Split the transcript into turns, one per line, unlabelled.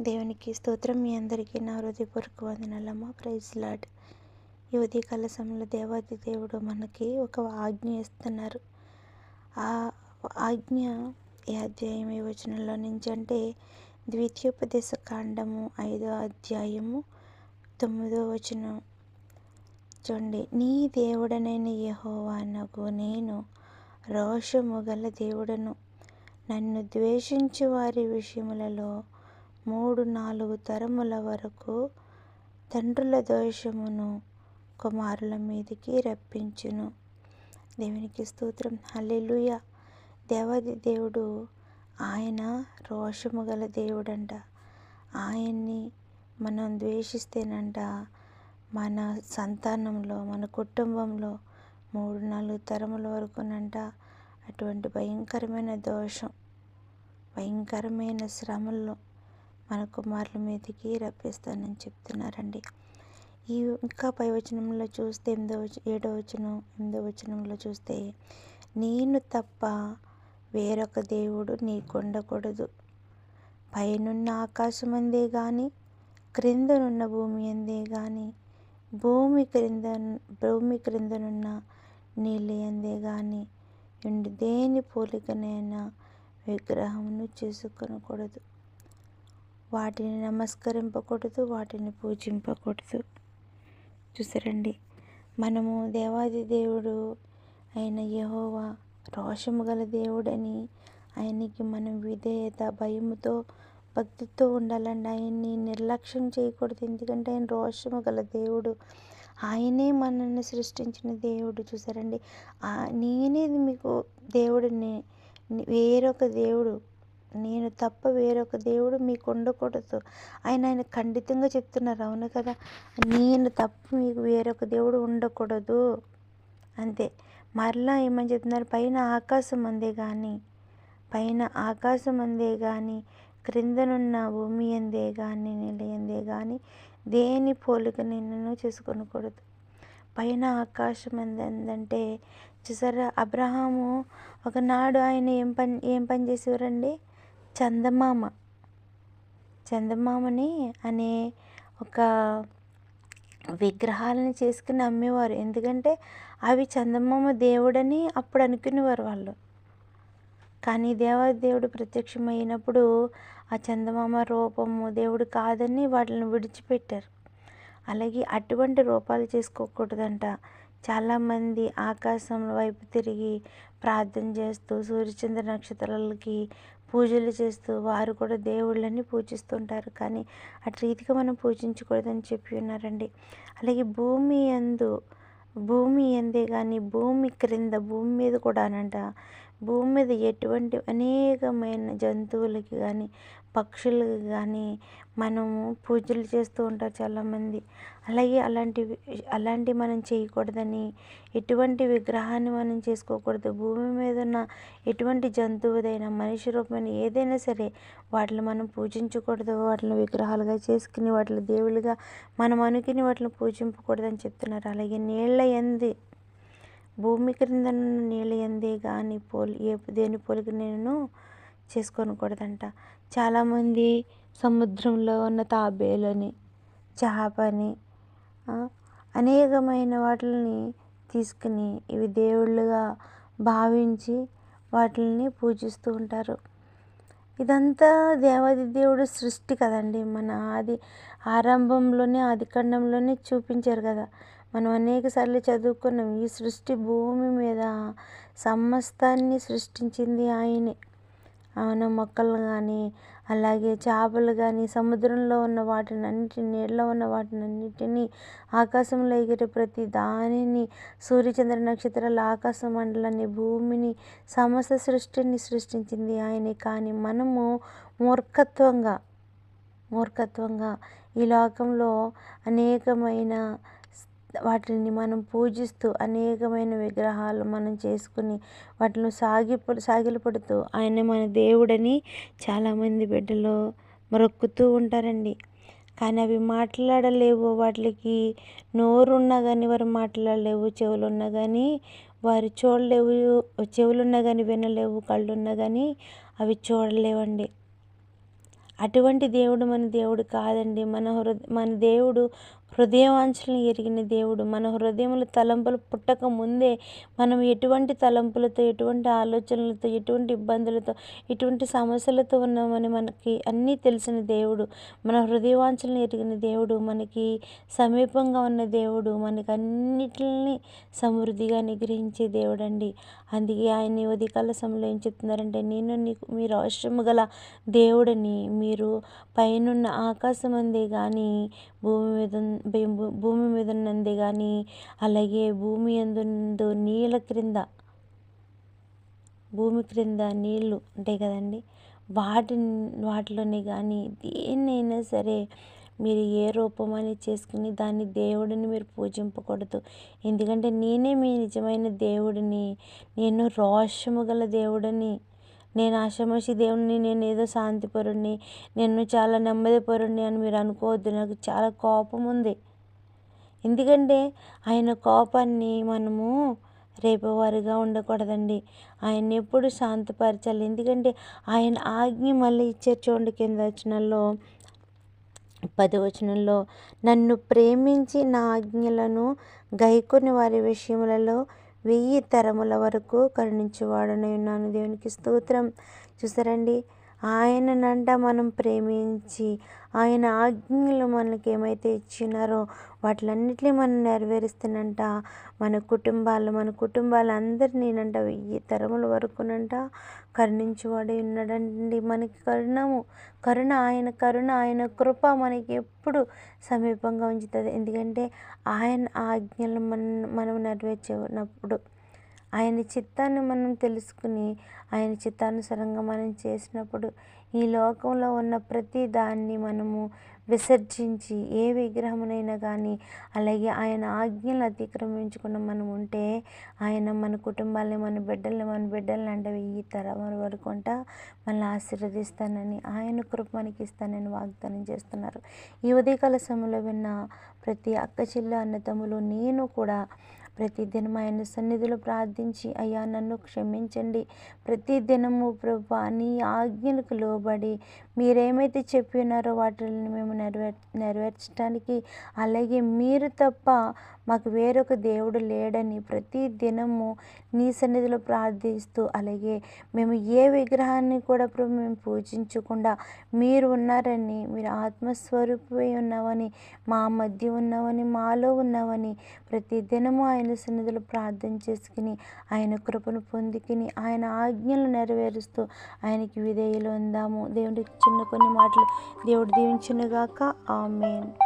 దేవునికి స్తోత్రం. మీ అందరికీ నా హృదయపూర్వక వందనాలమ్మ. ప్రైజ్ లాడ్ ఈ ఉదయకాల సమయంలో దేవాది దేవుడు మనకి ఒక ఆజ్ఞ ఇస్తున్నారు. ఆ ఆజ్ఞ ఈ అధ్యాయం ఏ వచనంలో నుంచి అంటే ద్వితీయోపదేశ కాండము ఐదో అధ్యాయము తొమ్మిదో వచనం. చూడండి నీ దేవుడనైన యహోవానకు నేను రోషము గల దేవుడను. నన్ను ద్వేషించు వారి విషయములలో మూడు నాలుగు తరముల వరకు తండ్రుల దోషమును కుమారుల మీదికి రప్పించును. దేవునికి స్తోత్రం. హల్లెలుయ. దేవాది దేవుడు ఆయన రోషము గల దేవుడంట. ఆయన్ని మనం ద్వేషిస్తేనంట మన సంతానంలో మన కుటుంబంలో మూడు నాలుగు తరముల వరకునంట అటువంటి భయంకరమైన దోషం భయంకరమైన శ్రమల్లో మన కుమారుల మీదకి రప్పిస్తానని చెప్తున్నారండి. ఈ ఇంకా పై వచనంలో చూస్తే ఎనిమిదో ఏడో వచనం ఎనిమిదో వచనంలో చూస్తే నేను తప్ప వేరొక దేవుడు నీకుండకూడదు పైనున్న ఆకాశం అందే కానీ క్రిందనున్న భూమి అందే కానీ భూమి క్రింద భూమి క్రిందనున్న నీళ్ళు అందే కానీ ఎండు దేని పోలికనైనా విగ్రహమును చేసుకొనకూడదు. వాటిని నమస్కరింపకూడదు వాటిని పూజింపకూడదు చూసారండి మనము దేవాది దేవుడు అయిన యహోవా రోషము గల దేవుడని ఆయనకి మనం విధేయత భయముతో భక్తితో ఉండాలండి. ఆయన్ని నిర్లక్ష్యం చేయకూడదు. ఎందుకంటే ఆయన రోషము గల దేవుడు. ఆయనే మనల్ని సృష్టించిన దేవుడు. చూసారండి నేనే మీకు దేవుడిని వేరొక దేవుడు నేను తప్ప వేరొక దేవుడు మీకు ఉండకూడదు ఆయన ఆయన ఖండితంగా చెప్తున్నారు. అవును కదా? నేను తప్ప మీకు వేరొక దేవుడు ఉండకూడదు. అంతే. మరలా ఏమని చెప్తున్నారు? పైన ఆకాశం అందే కానీ పైన ఆకాశం అందే కానీ క్రిందనున్న భూమి అందే కానీ నిలయందే కానీ దేని పోలిక నిన్ను చేసుకొనకూడదు. పైన ఆకాశం ఏందంటే చూసారా? అబ్రహాము ఒకనాడు ఆయన ఏం పని ఏం పని చేసేవారండి? చందమామ. చందమామని అనే ఒక విగ్రహాలను చేసుకుని అమ్మేవారు ఎందుకంటే అవి చందమామ దేవుడని అప్పుడు అనుకునేవారు వాళ్ళు. కానీ దేవాదేవుడు ప్రత్యక్షమైనప్పుడు ఆ చందమామ రూపము దేవుడు కాదని వాటిని విడిచిపెట్టారు. అలాగే అటువంటి రూపాలు చేసుకోకూడదంట. చాలామంది ఆకాశం వైపు తిరిగి ప్రార్థన చేస్తూ సూర్యచంద్ర నక్షత్రాలకి పూజలు చేస్తూ వారు కూడా దేవుళ్ళని పూజిస్తుంటారు. కానీ అటు రీతిగా మనం పూజించకూడదని చెప్పి ఉన్నారండి. అలాగే భూమి అందు భూమి అందే కానీ భూమి క్రింద భూమి మీద కూడానంట భూమి మీద ఎటువంటి అనేకమైన జంతువులకి కానీ పక్షులకి కానీ మనము పూజలు చేస్తూ ఉంటారు చాలామంది. అలాగే అలాంటివి అలాంటి మనం చేయకూడదని ఎటువంటి విగ్రహాన్ని మనం చేసుకోకూడదు భూమి మీద ఉన్న ఎటువంటి జంతువుదైనా మనిషి రూపమైన ఏదైనా సరే వాటిని మనం పూజించకూడదు వాటిని విగ్రహాలుగా చేసుకుని వాటిని దేవుళ్ళుగా మనం అనుకుని వాటిని పూజింపకూడదని చెప్తున్నారు. అలాగే నీళ్ళ ఎంది భూమి క్రింద నీళ్ళు ఎందే కానీ పోలి ఏ దేని పోలిక నేను చేసుకోనకూడదంట చాలామంది సముద్రంలో ఉన్న తాబేలని చేపని అనేకమైన వాటిని తీసుకుని ఇవి దేవుళ్ళుగా భావించి వాటిని పూజిస్తూ ఉంటారు. ఇదంతా దేవాది దేవుడు సృష్టి కదండి. మన ఆది ఆరంభంలోనే ఆదికాండంలోనే చూపించారు కదా. మనం అనేక సార్లు చదువుకున్నాం. ఈ సృష్టి భూమి మీద సమస్తాన్ని సృష్టించింది ఆయనే. ఆయన మొక్కలు కానీ అలాగే చేపలు కానీ సముద్రంలో ఉన్న వాటిని అన్నిటి నీళ్ళలో ఉన్న వాటిని అన్నిటినీ ఆకాశంలో ఎగిరే ప్రతి దానిని సూర్యచంద్ర నక్షత్రాల ఆకాశ మండలాన్ని భూమిని సమస్త సృష్టిని సృష్టించింది ఆయనే. కానీ మనము మూర్ఖత్వంగా మూర్ఖత్వంగా ఈ లోకంలో అనేకమైన వాటిని మనం పూజిస్తూ అనేకమైన విగ్రహాలు మనం చేసుకుని వాటిని సాగి సాగిలపడుతూ ఆయన మన దేవుడని చాలామంది బిడ్డలు మొక్కుతూ ఉంటారండి. కానీ అవి మాట్లాడలేవు. వాటికి నోరున్నా కానీ వారు మాట్లాడలేవు. చెవులు ఉన్నా కానీ వారు చూడలేవు. చెవులున్నా కానీ వినలేవు. కళ్ళున్నా కానీ అవి చూడలేవండి. అటువంటి దేవుడు మన దేవుడు కాదండి. మన హృద మన దేవుడు హృదయవాంఛలను ఎరిగిన దేవుడు. మన హృదయముల తలంపులు పుట్టక ముందే మనం ఎటువంటి తలంపులతో ఎటువంటి ఆలోచనలతో ఎటువంటి ఇబ్బందులతో ఎటువంటి సమస్యలతో ఉన్నామని మనకి అన్నీ తెలిసిన దేవుడు. మన హృదయవాంఛలను ఎరిగిన దేవుడు మనకి సమీపంగా ఉన్న దేవుడు మనకి అన్నిటిని సమృద్ధిగా నిగ్రహించే దేవుడు అండి అందుకే ఆయన ఉదయకాల సమయంలో ఏం చెప్తున్నారంటే నేను నీకు మీరు అవసరము గల దేవుడని మీరు పైనున్న ఆకాశం అందే కానీ భూమి మీద భూమి మీద ఉన్నది కానీ అలాగే భూమి ఎందు నీళ్ళ క్రింద భూమి క్రింద నీళ్ళు ఉంటాయి కదండి. వాటి వాటిలోనే కానీ దేన్నైనా సరే మీరు ఏ రూపమని చేసుకుని దాన్ని దేవుడిని మీరు పూజింపకూడదు. ఎందుకంటే నేనే మీ నిజమైన దేవుడిని నేను రోషము గల దేవుడిని నేను ఆషామాషి దేవుడిని నేను ఏదో శాంతిపరుణ్ణి నేను చాలా నెమ్మదిపరుడిని అని మీరు అనుకోవద్దు. నాకు చాలా కోపం ఉంది. ఎందుకంటే ఆయన కోపాన్ని మనము రేపేవారుగా ఉండకూడదండి. ఆయన ఎప్పుడు శాంతపరచాలి. ఎందుకంటే ఆయన ఆజ్ఞ మళ్ళీ ఇచ్చారు చూడండి కింద వచనంలో పదవచనంలో నన్ను ప్రేమించి నా ఆజ్ఞలను గైకొని వారి విషయములలో వెయ్యి తరముల వరకు కరుణించేవాడనై ఉన్నాను. దేవునికి స్తోత్రం. చూసారండి? ఆయననంట మనం ప్రేమించి ఆయన ఆజ్ఞలు మనకి ఏమైతే ఇచ్చినారో వాటిలన్నిటిని మనం నెరవేరుస్తున్నంట మన కుటుంబాలు మన కుటుంబాలందరినీనంట వెయ్యి తరముల వరకునంట కరుణించేవాడే ఉన్నాడండి మనకి కరుణము. కరుణ ఆయన కరుణ ఆయన కృప మనకి ఎప్పుడు సమీపంగా ఉంచుతుంది. ఎందుకంటే ఆయన ఆజ్ఞలు మనం మనం నెరవేర్చేనప్పుడు ఆయన చిత్తాన్ని మనం తెలుసుకుని ఆయన చిత్తానుసారంగా మనం చేసినప్పుడు ఈ లోకంలో ఉన్న ప్రతి దాన్ని మనము విసర్జించి ఏ విగ్రహమునైనా కానీ అలాగే ఆయన ఆజ్ఞలు అతిక్రమించుకున్న మనం ఉంటే ఆయన మన కుటుంబాల్ని మన బిడ్డల్ని మన బిడ్డల్ని అంటే వెయ్యి తరం వరకు అంట మనల్ని ఆశీర్వదిస్తానని ఆయన కృప మనకి ఇస్తానని వాగ్దానం చేస్తున్నారు. ఈ ఉదయకాల సమయంలో విన్న ప్రతి అక్క చెల్లి అన్నతమ్ములు నేను కూడా ప్రతిదినం ఆయన సన్నిధిలో ప్రార్థించి అయ్యా నన్ను క్షమించండి. ప్రతి దినము ప్రభా నీ ఆజ్ఞలకు లోబడి మీరేమైతే చెప్పి ఉన్నారో వాటిని మేము నెరవేర్ నెరవేర్చడానికి అలాగే మీరు తప్ప మాకు వేరొక దేవుడు లేడని ప్రతి దినము నీ సన్నిధిలో ప్రార్థిస్తూ అలాగే మేము ఏ విగ్రహాన్ని కూడా ప్రభు మేము పూజించకుండా మీరు ఉన్నారని మీరు ఆత్మస్వరూపమై ఉన్నావని మా మధ్య ఉన్నావని మాలో ఉన్నావని ప్రతి దినము ఆయన సన్నిధిలో ప్రార్థన చేసుకుని ఆయన కృపను పొందుకుని ఆయన ఆజ్ఞలు నెరవేరుస్తూ ఆయనకి విధేయులు ఉందాము. దేవుడికి చిన్న కొన్ని మాటలు దేవుడు దీవించినగాక. ఆమెన్.